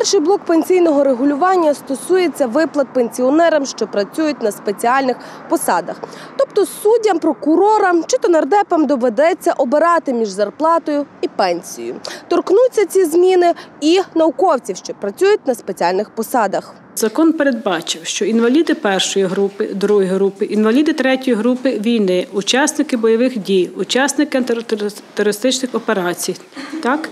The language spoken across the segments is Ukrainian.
Перший блок пенсійного регулювання стосується виплат пенсіонерам, що працюють на спеціальних посадах. Тобто суддям, прокурорам чи то нардепам доведеться обирати між зарплатою і пенсією. Торкнуться ці зміни і науковців, що працюють на спеціальних посадах. Закон передбачив, що інваліди першої групи, другої групи, інваліди третьої групи війни, учасники бойових дій, учасники антитерористичних операцій, так,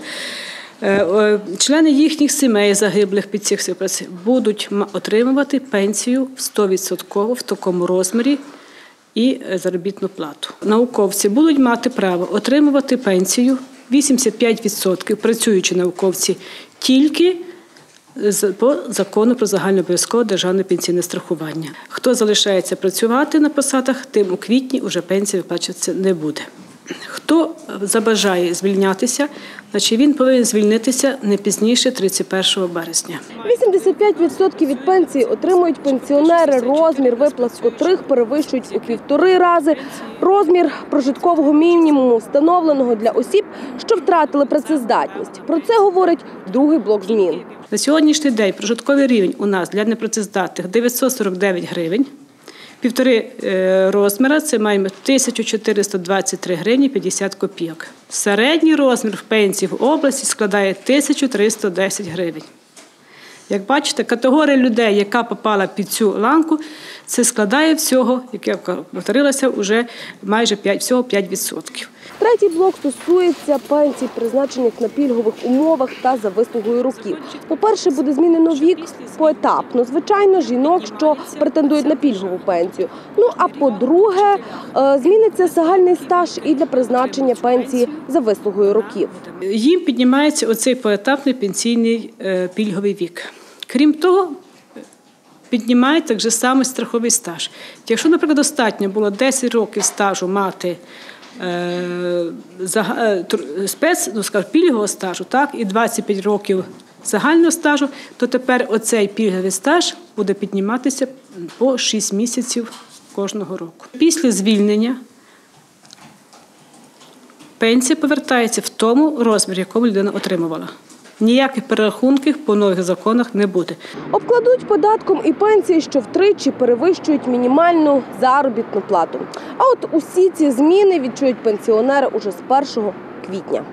члени їхніх сімей загиблих під цих ситуацій будуть отримувати пенсію в 100% в такому розмірі і е, заробітну плату. Науковці будуть мати право отримувати пенсію 85% працюючі науковці тільки по закону про загальнообов'язкове державне пенсійне страхування. Хто залишається працювати на посадах, тим у квітні вже пенсія виплачуватися не буде. Забажає звільнятися, значить він повинен звільнитися не пізніше 31 березня. 85% від пенсії отримують пенсіонери, розмір виплат з котрих перевищують у півтори рази розмір прожиткового мінімуму, встановленого для осіб, що втратили працездатність. Про це говорить другий блок змін. На сьогоднішній день прожитковий рівень у нас для непрацездатних 949 гривень. Півтори е, розміра це маємо 1423 гривні 50 копійок. Середній розмір в пенсії в області складає 1310 гривень. Як бачите, категорія людей, яка попала під цю ланку, це складає всього, як я повторилася, вже майже 5, всього 5%. Третій блок стосується пенсій, призначених на пільгових умовах та за вислугою років. По-перше, буде змінено вік поетапно. Звичайно, жінок, що претендують на пільгову пенсію. Ну а по-друге, е, зміниться загальний стаж і для призначення пенсії за вислугою років. Їм піднімається оцей поетапний пенсійний е, пільговий вік. Крім того, піднімає так же само страховий стаж. Якщо, наприклад, достатньо було 10 років стажу мати спец, ну, скажімо, пільгового стажу, так, і 25 років загального стажу, то тепер оцей пільговий стаж буде підніматися по 6 місяців кожного року. Після звільнення пенсія повертається в тому розмірі, якому людина отримувала. Ніяких перерахунків по нових законах не буде. Обкладуть податком і пенсії, що втричі перевищують мінімальну заробітну плату. А от усі ці зміни відчують пенсіонери уже з 1 квітня.